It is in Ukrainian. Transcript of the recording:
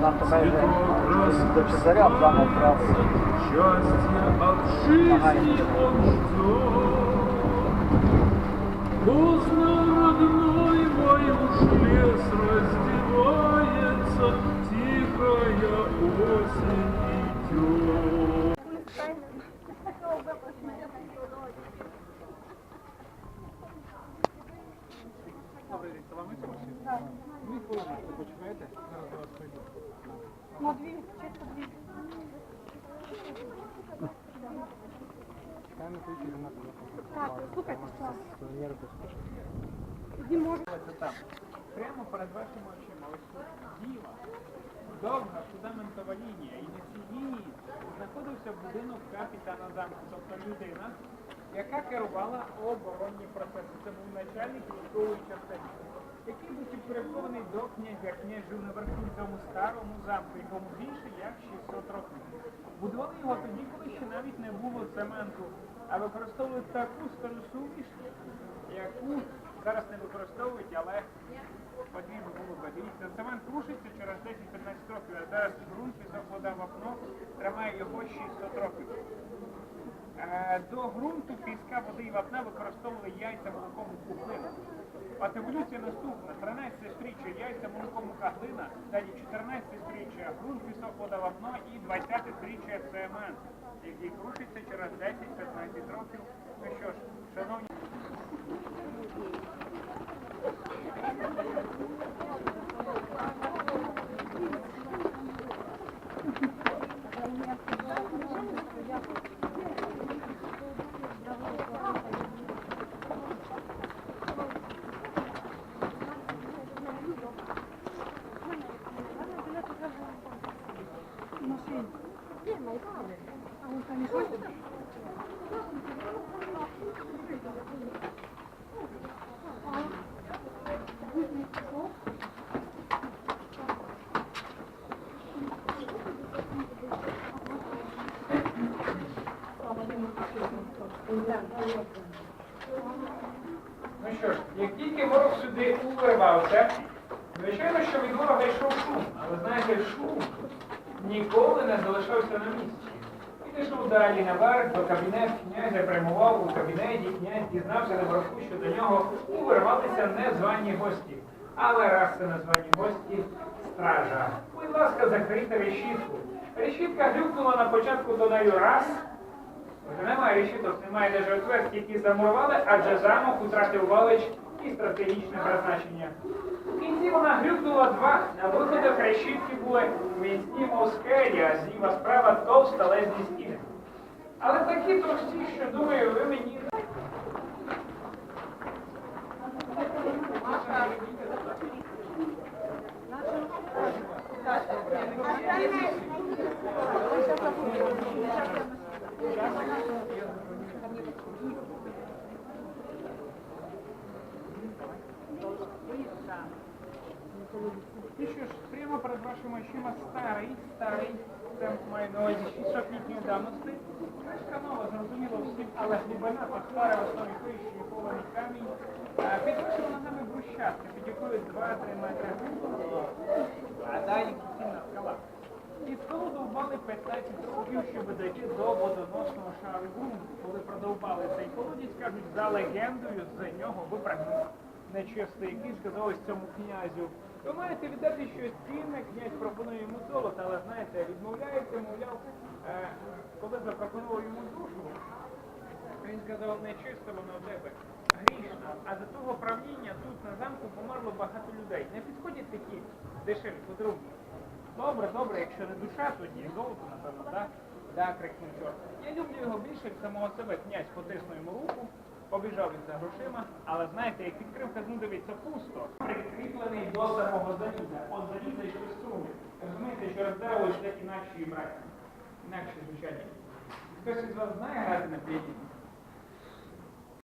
Нам вже цветов до Чезаря замок раз. Счастье от жизни он. Поздно, родной мой, уж лес раздевается, Тихая осень идет. Добрий день, салами Так. Дві хвилини, ви почекаєте? Зараз до вас прийду. Ну, дві, чисто дві. Так, слухайте, що? Це там. Прямо перед вашими очима. Ось зліва. Довга фундаментова лінія. І на цій лінії знаходився будинок капітана замку, тобто людина, яка керувала оборонні процеси. Це був начальник військової частини, який був підпорядкований до князя. Князь жив наверху в цьому старому замку, якому більше як 600 років. Будували його тоді, коли ще навіть не було цементу, а використовували таку стару суміш, яку зараз не використовують, але потрібно було би. Дивіться, цемент рушиться через 10-15 років, а зараз ґрунт пісок вода вапно тримає його 600 років. Е, До ґрунту піска, води і вапна використовували яйця молоко муку глину. От еволюція наступна. 13 стріччя яйця молоко мука глина, далі 14 стріччя ґрунт, пісок, вода, вапно і 20 стріччя цемент, який крушиться через 10-15 років. Ну що ж, шановні. Ну що ж, як тільки ворог сюди увірвався, звичайно, що від ворога йшов шум. Але знаєте, шум ніколи не залишався на місці. Він йшов далі наверх до кабінету князя, прямував у кабінеті, князь дізнався на наверху, що до нього увірвалися незвані гості. Але раз це незвані гості, стража. Будь ласка, закрийте решітку. Решітка глюкнула на початку до нею раз. Вже немає решіток, немає навіть отверстки, які замурували, адже замок втратив велич і стратегічне призначення. В вона грюкнула два. На виходах решітки були міцні мов скелі, а зліва справа товста лезні стіни. Але такі товсті, що думаю, ви мені. І що ж, прямо перед вашими очима старий, старий, це маю на увазі 600 літньої давності. Кришка нова, зрозуміло всім, але глибина та стара в основі і кований камінь. Е, Підвищена нами брусчатка, під якою 2-3 метри глибини, а далі кисінна скала. І скалу довбали 15 років, щоб дойти до водоносного шару ґрунту. Коли продовбали цей колодязь, кажуть, за легендою з нього випрыгнув нечистий, який сказав ось цьому князю. Ви маєте віддати щось цінне, князь пропонує йому золото, але знаєте, відмовляється, мовляв, е, коли запропонував йому душу, він сказав, нечисто воно в тебе, грішна. А до того правління тут на замку померло багато людей. Не підходять такі дешеві подруги. Добре, добре, якщо не душа, то ні, золото, напевно, так? Да, крикнув чорт. Я люблю його більше як самого себе. Князь потиснув йому руку, побіжав він за грошима, але знаєте, як відкрив казну, дивиться пусто, прикріплений до самого заліза. От заліза йшли струни. Розумієте, що дерево йшли інакші браті, інакші звичайні. Хтось із вас знає грати на піаніно?